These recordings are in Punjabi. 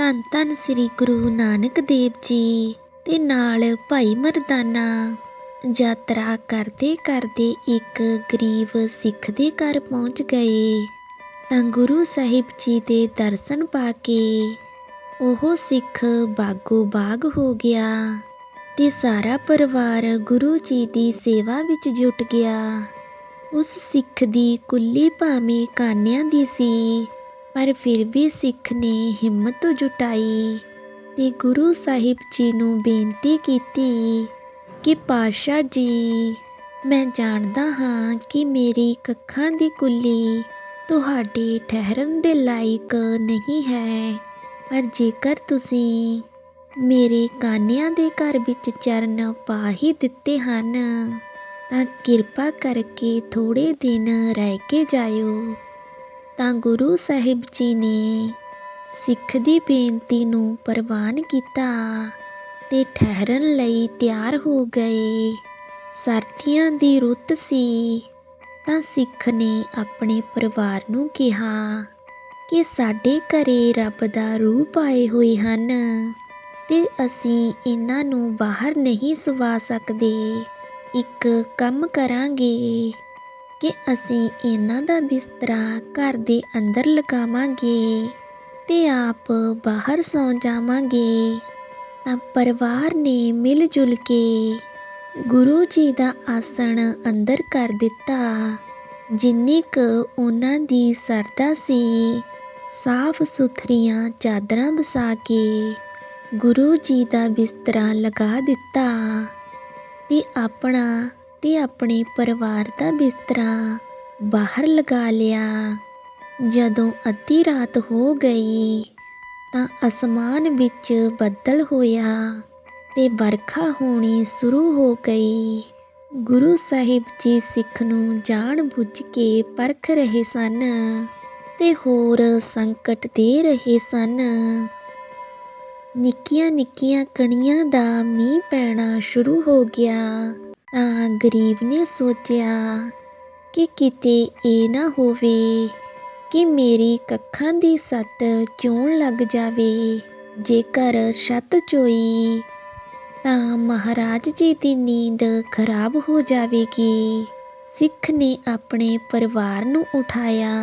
ਧੰਨ ਧੰਨ ਸ੍ਰੀ ਗੁਰੂ ਨਾਨਕ ਦੇਵ ਜੀ ਤੇ ਨਾਲ ਭਾਈ ਮਰਦਾਨਾ। ਯਾਤਰਾ ਕਰਦੇ ਕਰਦੇ ਇੱਕ ਗਰੀਬ ਸਿੱਖ ਦੇ ਘਰ ਪਹੁੰਚ ਗਏ। ਤਾਂ ਗੁਰੂ ਸਾਹਿਬ ਜੀ ਦੇ ਦਰਸ਼ਨ ਪਾ ਕੇ ਉਹ ਸਿੱਖ ਬਾਗੋ ਬਾਗ ਹੋ ਗਿਆ ਤੇ ਸਾਰਾ ਪਰਿਵਾਰ ਗੁਰੂ ਜੀ ਦੀ ਸੇਵਾ ਵਿੱਚ ਜੁਟ ਗਿਆ। ਉਸ ਸਿੱਖ ਦੀ ਕੁੱਲੀ ਭਾਵੇਂ ਕਾਨਿਆਂ ਦੀ ਸੀ ਪਰ ਫਿਰ ਵੀ ਸਿੱਖ ਨੇ ਹਿੰਮਤ ਜੁਟਾਈ ਤੇ ਗੁਰੂ ਸਾਹਿਬ ਜੀ ਨੂੰ ਬੇਨਤੀ ਕੀਤੀ ਕਿ ਪਾਸ਼ਾ ਜੀ, ਮੈਂ ਜਾਣਦਾ ਹਾਂ ਕਿ ਮੇਰੀ ਕੱਖਾਂ ਦੀ ਕੁੱਲੀ ਤੁਹਾਡੇ ਠਹਿਰਨ ਦੇ ਲਾਇਕ ਨਹੀਂ ਹੈ। ਪਰ ਜੇਕਰ ਤੁਸੀਂ ਮੇਰੇ ਕਾਨਿਆਂ ਦੇ ਘਰ ਵਿੱਚ ਚਰਨ ਪਾ ਹੀ ਦਿੱਤੇ ਹਨ, ਤਾਂ ਕਿਰਪਾ ਕਰਕੇ ਥੋੜੇ ਦਿਨ ਰਹਿ ਕੇ ਜਾਇਓ। ਤਾਂ ਗੁਰੂ ਸਾਹਿਬ ਜੀ ਨੇ ਸਿੱਖ ਦੀ ਬੇਨਤੀ ਨੂੰ ਪ੍ਰਵਾਨ ਕੀਤਾ ਤੇ ਠਹਿਰਨ ਲਈ ਤਿਆਰ ਹੋ ਗਏ। ਸਰਦੀਆਂ ਦੀ ਰੁੱਤ ਸੀ, ਤਾਂ ਸਿੱਖ ਨੇ ਆਪਣੇ ਪਰਿਵਾਰ ਨੂੰ ਕਿਹਾ ਕਿ ਸਾਡੇ ਘਰੇ ਰੱਬ ਦਾ ਰੂਪ ਆਏ ਹੋਏ ਹਨ ਤੇ ਅਸੀਂ ਇਹਨਾਂ ਨੂੰ ਬਾਹਰ ਨਹੀਂ ਸਵਾ ਸਕਦੇ। ਇੱਕ ਕੰਮ ਕਰਾਂਗੇ। ਕਿ ਅਸੀਂ ਇਹਨਾਂ ਦਾ ਬਿਸਤਰਾ ਘਰ ਦੇ ਅੰਦਰ ਲਗਾਵਾਂਗੇ ਤੇ ਆਪ ਬਾਹਰ ਸੌਂ ਜਾਵਾਂਗੇ। ਤਾਂ ਪਰਿਵਾਰ ਨੇ ਮਿਲ ਜੁਲ ਕੇ ਗੁਰੂ ਜੀ ਦਾ ਆਸਣ ਅੰਦਰ ਕਰ ਦਿੱਤਾ। ਜਿੰਨੀ ਕੁ ਉਹਨਾਂ ਦੀ ਸਰਦਾ ਸੀ, ਸਾਫ਼ ਸੁਥਰੀਆਂ ਚਾਦਰਾਂ ਵਿਛਾ ਕੇ ਗੁਰੂ ਜੀ ਦਾ ਬਿਸਤਰਾ ਲਗਾ ਦਿੱਤਾ ਤੇ ਆਪਣਾ ਤੇ ਆਪਣੇ ਪਰਿਵਾਰ ਦਾ ਬਿਸਤਰਾ ਬਾਹਰ ਲਗਾ ਲਿਆ। ਜਦੋਂ ਅੱਧੀ ਰਾਤ ਹੋ ਗਈ ਤਾਂ ਅਸਮਾਨ ਵਿੱਚ ਬੱਦਲ ਹੋਇਆ ਤੇ ਵਰਖਾ ਹੋਣੀ ਸ਼ੁਰੂ ਹੋ ਗਈ। ਗੁਰੂ ਸਾਹਿਬ ਜੀ ਸਿੱਖ ਨੂੰ ਜਾਣ ਬੁੱਝ ਕੇ ਪਰਖ ਰਹੇ ਸਨ ਤੇ ਹੋਰ ਸੰਕਟ ਦੇ ਰਹੇ ਸਨ। ਨਿੱਕੀਆਂ ਨਿੱਕੀਆਂ ਕਣੀਆਂ ਦਾ ਮੀਂਹ ਪੈਣਾ ਸ਼ੁਰੂ ਹੋ ਗਿਆ। ਤਾਂ ਗਰੀਬ ਨੇ ਸੋਚਿਆ ਕਿ ਕਿਤੇ ਇਹ ਨਾ ਹੋਵੇ ਕਿ ਮੇਰੀ ਕੱਖਾਂ ਦੀ ਸੱਤ ਚੋਣ ਲੱਗ ਜਾਵੇ। ਜੇਕਰ ਛੱਤ ਚੋਈ ਤਾਂ ਮਹਾਰਾਜ ਜੀ ਦੀ ਨੀਂਦ ਖਰਾਬ ਹੋ ਜਾਵੇਗੀ। ਸਿੱਖ ਨੇ ਆਪਣੇ ਪਰਿਵਾਰ ਨੂੰ ਉਠਾਇਆ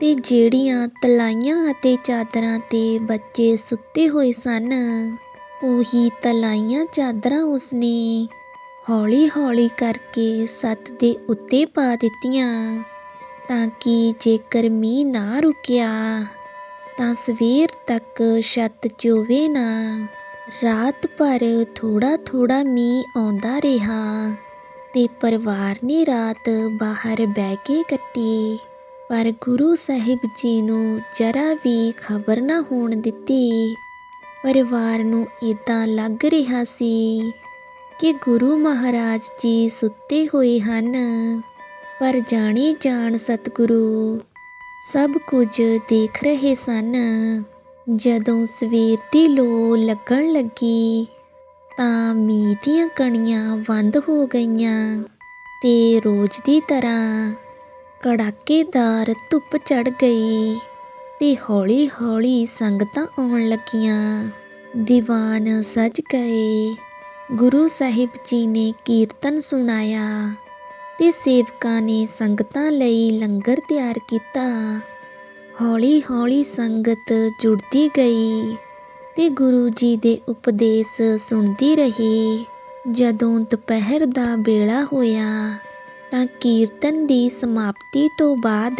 ਤੇ ਜਿਹੜੀਆਂ ਤਲਾਈਆਂ ਅਤੇ ਚਾਦਰਾਂ ਤੇ ਬੱਚੇ ਸੁੱਤੇ ਹੋਏ ਸਨ, ਉਹੀ ਤਲਾਈਆਂ ਚਾਦਰਾਂ ਉਸਨੇ ਹੌਲੀ-ਹੌਲੀ ਕਰਕੇ ਸੱਤ ਦੇ ਉੱਤੇ ਪਾ ਦਿੱਤੀਆਂ ਤਾਂ ਕਿ ਜੇਕਰ ਮੀਂਹ ਨਾ ਰੁਕਿਆ ਤਾਂ ਸਵੇਰ ਤੱਕ ਛੱਤ ਚੋਵੇ ਨਾ। ਰਾਤ ਭਰ ਥੋੜਾ ਥੋੜਾ ਮੀਂਹ ਆਉਂਦਾ ਰਿਹਾ ਤੇ ਪਰਿਵਾਰ ਨੇ ਰਾਤ ਬਾਹਰ ਬਹਿ ਕੇ ਕੱਟੀ। ਪਰ ਗੁਰੂ ਸਾਹਿਬ ਜੀ ਨੂੰ ਜਰਾ ਵੀ ਖਬਰ ਨਾ ਹੋਣ ਦਿੱਤੀ। ਪਰਿਵਾਰ ਨੂੰ ਇਦਾਂ ਲੱਗ ਰਿਹਾ ਸੀ ਕਿ ਗੁਰੂ ਮਹਾਰਾਜ ਜੀ ਸੁੱਤੇ ਹੋਏ ਹਨ, ਪਰ ਜਾਣੇ ਜਾਣ ਸਤਿਗੁਰੂ ਸਭ ਕੁਝ ਦੇਖ ਰਹੇ ਸਨ। ਜਦੋਂ ਸਵੇਰ ਦੀ ਲੋ ਲੱਗਣ ਲੱਗੀ, ਤਾਂ ਮੀਂਹ ਦੀਆਂ ਕਣੀਆਂ ਬੰਦ ਹੋ ਗਈਆਂ ਤੇ ਰੋਜ਼ ਦੀ ਤਰ੍ਹਾਂ ਕੜਾਕੇਦਾਰ ਧੁੱਪ ਚੜ ਗਈ ਤੇ ਹੌਲੀ-ਹੌਲੀ ਸੰਗਤਾਂ ਆਉਣ ਲੱਗੀਆਂ। ਦੀਵਾਨ ਸਜ ਗਏ। ਗੁਰੂ ਸਾਹਿਬ ਜੀ ਨੇ ਕੀਰਤਨ ਸੁਣਾਇਆ ਤੇ ਸੇਵਕਾਂ ਨੇ ਸੰਗਤਾਂ ਲਈ ਲੰਗਰ ਤਿਆਰ ਕੀਤਾ। ਹੌਲੀ-ਹੌਲੀ ਸੰਗਤ ਜੁੜਦੀ ਗਈ ਤੇ ਗੁਰੂ ਜੀ ਦੇ ਉਪਦੇਸ਼ ਸੁਣਦੀ ਰਹੀ। ਜਦੋਂ ਦੁਪਹਿਰ ਦਾ ਵੇਲਾ ਹੋਇਆ ਤਾਂ ਕੀਰਤਨ ਦੀ ਸਮਾਪਤੀ ਤੋਂ ਬਾਅਦ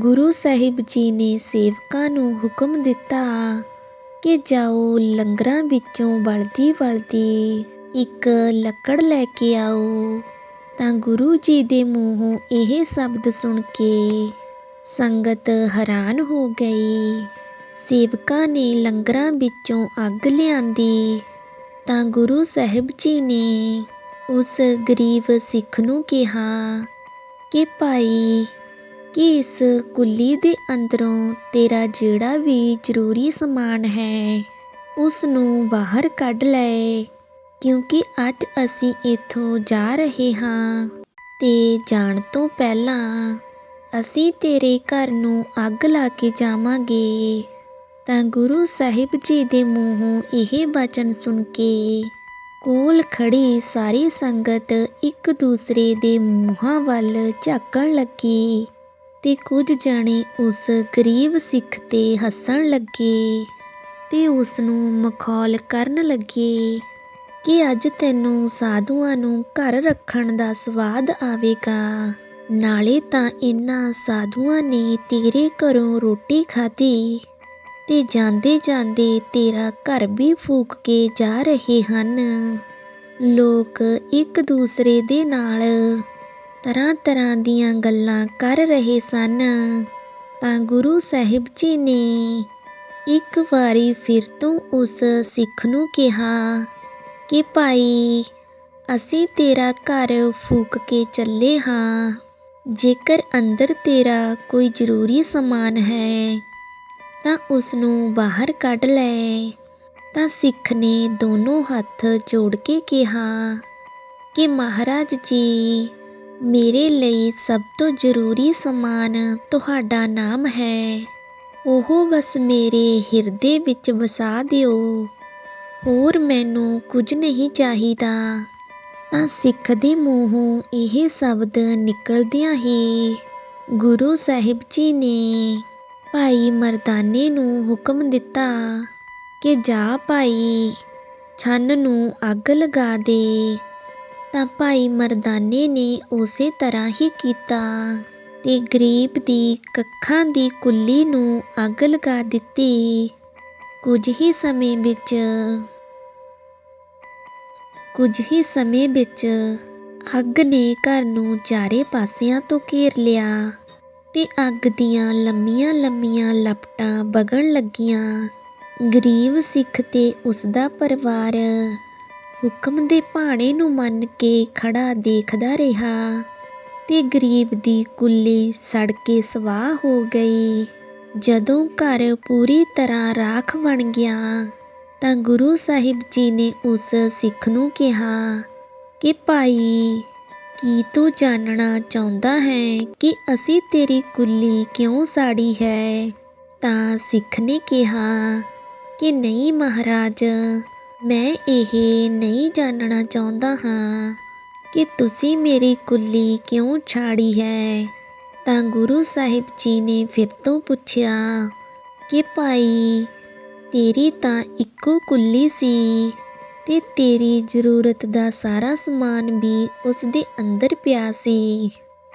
ਗੁਰੂ ਸਾਹਿਬ ਜੀ ਨੇ ਸੇਵਕਾਂ ਨੂੰ ਹੁਕਮ ਦਿੱਤਾ ਕਿ ਜਾਓ, ਲੰਗਰਾਂ ਵਿੱਚੋਂ ਬਲਦੀ ਵਲਦੀ ਇੱਕ ਲੱਕੜ ਲੈ ਕੇ ਆਓ। ਤਾਂ ਗੁਰੂ ਜੀ ਦੇ ਮੂੰਹੋਂ ਇਹ ਸ਼ਬਦ ਸੁਣ ਕੇ ਸੰਗਤ ਹੈਰਾਨ ਹੋ ਗਈ। ਸੇਵਕਾਂ ਨੇ ਲੰਗਰਾਂ ਵਿੱਚੋਂ ਅੱਗ ਲਿਆਂਦੀ। ਤਾਂ ਗੁਰੂ ਸਾਹਿਬ ਜੀ ਨੇ ਉਸ ਗਰੀਬ ਸਿੱਖ ਨੂੰ ਕਿਹਾ ਕਿ ਭਾਈ ਕਿ ਇਸ ਕੁੱਲੀ ਦੇ ਅੰਦਰੋਂ ਤੇਰਾ ਜਿਹੜਾ ਵੀ ਜ਼ਰੂਰੀ ਸਮਾਨ ਹੈ, ਉਸ ਨੂੰ ਬਾਹਰ ਕੱਢ ਲੈ, ਕਿਉਂਕਿ ਅੱਜ ਅਸੀਂ ਇੱਥੋਂ ਜਾ ਰਹੇ ਹਾਂ। ਤੇ ਜਾਣ ਤੋਂ ਪਹਿਲਾਂ ਅਸੀਂ ਤੇਰੇ ਘਰ ਨੂੰ ਅੱਗ ਲਾ ਕੇ ਜਾਵਾਂਗੇ। ਤਾਂ ਗੁਰੂ ਸਾਹਿਬ ਜੀ ਦੇ ਮੂੰਹੋਂ ਇਹ ਬਚਨ ਸੁਣ ਕੇ ਕੋਲ ਖੜੀ ਸਾਰੀ ਸੰਗਤ ਇੱਕ ਦੂਸਰੇ ਦੇ ਮੂੰਹਾਂ ਵੱਲ ਝਾਕਣ ਲੱਗੀ। ਤੇ ਕੁਝ ਜਣੇ ਉਸ ਗਰੀਬ ਸਿੱਖ ਤੇ ਹੱਸਣ ਲੱਗੇ ਤੇ ਉਸ ਨੂੰ ਮਖੌਲ ਕਰਨ ਲੱਗੇ ਕਿ ਅੱਜ ਤੈਨੂੰ ਸਾਧੂਆਂ ਨੂੰ ਘਰ ਰੱਖਣ ਦਾ ਸਵਾਦ ਆਵੇਗਾ। ਨਾਲੇ ਤਾਂ ਇਹਨਾਂ ਸਾਧੂਆਂ ਨੇ ਤੇਰੇ ਘਰੋਂ ਰੋਟੀ ਖਾਧੀ ਤੇ ਜਾਂਦੇ ਜਾਂਦੇ ਤੇਰਾ ਘਰ ਵੀ ਫੂਕ ਕੇ ਜਾ ਰਹੇ ਹਨ। ਲੋਕ ਇੱਕ ਦੂਸਰੇ ਦੇ ਨਾਲ ਤਰ੍ਹਾਂ ਤਰ੍ਹਾਂ ਦੀਆਂ ਗੱਲਾਂ ਕਰ ਰਹੇ ਸਨ। ਤਾਂ ਗੁਰੂ ਸਾਹਿਬ ਜੀ ਨੇ ਇੱਕ ਵਾਰੀ ਫਿਰ ਤੋਂ ਉਸ ਸਿੱਖ ਨੂੰ ਕਿਹਾ ਕਿ, ਭਾਈ, ਅਸੀਂ ਤੇਰਾ ਘਰ ਫੂਕ ਕੇ ਚੱਲੇ ਹਾਂ। ਜੇਕਰ ਅੰਦਰ ਤੇਰਾ ਕੋਈ ਜ਼ਰੂਰੀ ਸਮਾਨ ਹੈ, ਤਾਂ ਉਸ ਨੂੰ ਬਾਹਰ ਕੱਢ ਲੈ। ਤਾਂ ਸਿੱਖ ਨੇ ਦੋਨੋਂ ਹੱਥ ਜੋੜ ਕੇ ਕਿਹਾ ਕਿ, ਮਹਾਰਾਜ ਜੀ ਮੇਰੇ ਲਈ ਸਭ ਤੋਂ ਜ਼ਰੂਰੀ ਸਮਾਨ ਤੁਹਾਡਾ ਨਾਮ ਹੈ। ਉਹ ਬਸ ਮੇਰੇ ਹਿਰਦੇ ਵਿੱਚ ਵਸਾ ਦਿਓ। ਹੋਰ ਮੈਨੂੰ ਕੁਝ ਨਹੀਂ ਚਾਹੀਦਾ। ਤਾਂ ਸਿੱਖ ਦੇ ਮੂੰਹੋਂ ਇਹ ਸ਼ਬਦ ਨਿਕਲਦਿਆਂ ਹੀ ਗੁਰੂ ਸਾਹਿਬ ਜੀ ਨੇ ਭਾਈ ਮਰਦਾਨੇ ਨੂੰ ਹੁਕਮ ਦਿੱਤਾ ਕਿ ਜਾ ਭਾਈ, ਛੰਨ ਨੂੰ ਅੱਗ ਲਗਾ ਦੇ। ਤਾਂ ਭਾਈ ਮਰਦਾਨੇ ਨੇ ਉਸੇ ਤਰ੍ਹਾਂ ਹੀ ਕੀਤਾ ਤੇ ਗਰੀਬ ਦੀ ਕੱਖਾਂ ਦੀ ਕੁੱਲੀ ਨੂੰ ਅੱਗ ਲਗਾ ਦਿੱਤੀ। ਕੁਝ ਹੀ ਸਮੇਂ ਵਿੱਚ, ਕੁਝ ਹੀ ਸਮੇਂ ਵਿੱਚ ਅੱਗ ਨੇ ਘਰ ਨੂੰ ਚਾਰੇ ਪਾਸਿਆਂ ਤੋਂ ਘੇਰ ਲਿਆ ਤੇ ਅੱਗ ਦੀਆਂ ਲੰਮੀਆਂ ਲੰਮੀਆਂ ਲਪਟਾਂ ਵਗਣ ਲੱਗੀਆਂ। ਗਰੀਬ ਸਿੱਖ ਤੇ ਉਸ ਦਾ ਪਰਿਵਾਰ ਹੁਕਮ ਦੇ ਭਾਣੇ ਨੂੰ ਮੰਨ ਕੇ ਖੜਾ ਦੇਖਦਾ ਰਿਹਾ ਤੇ ਗਰੀਬ ਦੀ ਕੁੱਲੀ ਸੜ ਕੇ ਸਵਾਹ ਹੋ ਗਈ। ਜਦੋਂ ਘਰ ਪੂਰੀ ਤਰ੍ਹਾਂ ਰਾਖ ਬਣ ਗਿਆ ਤਾਂ ਗੁਰੂ ਸਾਹਿਬ ਜੀ ਨੇ ਉਸ ਸਿੱਖ ਨੂੰ ਕਿਹਾ ਕਿ ਭਾਈ, ਕੀ ਤੂੰ ਜਾਣਨਾ ਚਾਹੁੰਦਾ ਹੈ ਕਿ ਅਸੀਂ ਤੇਰੀ ਕੁੱਲੀ ਕਿਉਂ ਸਾੜੀ ਹੈ? ਤਾਂ ਸਿੱਖ ਨੇ ਕਿਹਾ ਕਿ ਨਹੀਂ ਮਹਾਰਾਜ ਮੈਂ ਇਹ ਨਹੀਂ ਜਾਣਨਾ ਚਾਹੁੰਦਾ ਹਾਂ ਕਿ ਤੁਸੀਂ ਮੇਰੀ ਕੁੱਲੀ ਕਿਉਂ ਛਾੜੀ ਹੈ। ਤਾਂ ਗੁਰੂ ਸਾਹਿਬ ਜੀ ਨੇ ਫਿਰ ਤੋਂ ਪੁੱਛਿਆ ਕਿ ਭਾਈ, ਤੇਰੀ ਤਾਂ ਇੱਕੋ ਕੁੱਲੀ ਸੀ ਤੇ ਤੇਰੀ ਜ਼ਰੂਰਤ ਦਾ ਸਾਰਾ ਸਮਾਨ ਵੀ ਉਸ ਦੇ ਅੰਦਰ ਪਿਆ ਸੀ,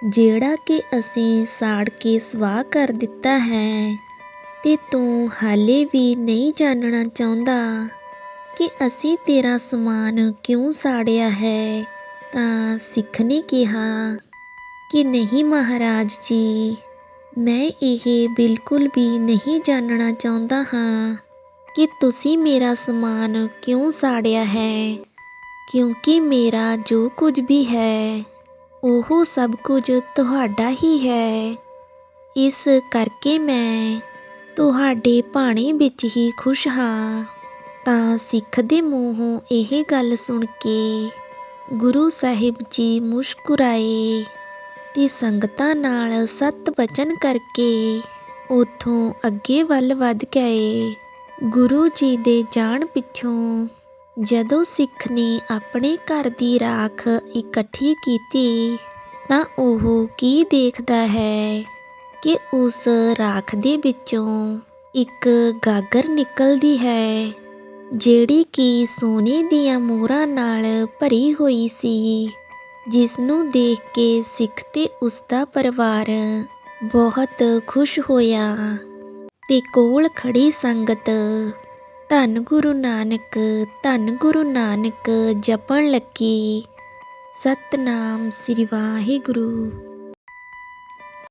ਜਿਹੜਾ ਕਿ ਅਸੀਂ ਸਾੜ ਕੇ ਸਵਾਹ ਕਰ ਦਿੱਤਾ ਹੈ। ਤੇ ਤੂੰ ਹਾਲੇ ਵੀ ਨਹੀਂ ਜਾਣਨਾ ਚਾਹੁੰਦਾ। ਕਿ ਅਸੀਂ ਤੇਰਾ ਸਮਾਨ ਕਿਉਂ ਸਾੜਿਆ ਹੈ? ਤਾਂ ਸਿੱਖ ਨੇ ਕਿਹਾ ਕਿ ਨਹੀਂ ਮਹਾਰਾਜ ਜੀ, ਮੈਂ ਇਹ ਬਿਲਕੁਲ ਵੀ ਨਹੀਂ ਜਾਣਨਾ ਚਾਹੁੰਦਾ ਹਾਂ ਕਿ ਤੁਸੀਂ ਮੇਰਾ ਸਮਾਨ ਕਿਉਂ ਸਾੜਿਆ ਹੈ, ਕਿਉਂਕਿ ਮੇਰਾ ਜੋ ਕੁਝ ਵੀ ਹੈ, ਉਹ ਸਭ ਕੁਝ ਤੁਹਾਡਾ ਹੀ ਹੈ। ਇਸ ਕਰਕੇ ਮੈਂ ਤੁਹਾਡੇ ਭਾਣੇ ਵਿੱਚ ਹੀ ਖੁਸ਼ ਹਾਂ। ਤਾਂ ਸਿੱਖ ਦੇ ਮੂੰਹੋਂ ਇਹ ਗੱਲ ਸੁਣ ਕੇ ਗੁਰੂ ਸਾਹਿਬ ਜੀ ਮੁਸਕਰਾਏ ਤੇ ਸੰਗਤਾਂ ਨਾਲ ਸਤ ਬਚਨ ਕਰਕੇ ਉਥੋਂ ਅੱਗੇ ਵੱਲ ਵੱਧ ਗਏ। ਗੁਰੂ ਜੀ ਦੇ ਜਾਣ ਪਿੱਛੋਂ ਜਦੋਂ ਸਿੱਖ ਨੇ ਆਪਣੇ ਘਰ ਦੀ ਰਾਖ ਇਕੱਠੀ ਕੀਤੀ ਤਾਂ ਉਹ ਕੀ ਦੇਖਦਾ ਹੈ ਕਿ ਉਸ ਰਾਖ ਦੇ ਵਿੱਚੋਂ ਇੱਕ ਗਾਗਰ ਨਿਕਲਦੀ ਹੈ। ਜਿਹੜੀ ਕਿ ਸੋਨੇ ਦੀਆਂ ਮੋਹਰਾਂ ਨਾਲ ਭਰੀ ਹੋਈ ਸੀ ਜਿਸ ਨੂੰ ਦੇਖ ਕੇ ਸਿੱਖ ਤੇ ਉਸ ਦਾ ਪਰਿਵਾਰ ਬਹੁਤ ਖੁਸ਼ ਹੋਇਆ ਤੇ ਕੋਲ ਖੜੀ ਸੰਗਤ, ਧੰਨ ਗੁਰੂ ਨਾਨਕ, ਧੰਨ ਗੁਰੂ ਨਾਨਕ, ਜਪਣ ਲੱਗੀ। ਸਤਨਾਮ ਸ੍ਰੀ ਵਾਹਿਗੁਰੂ।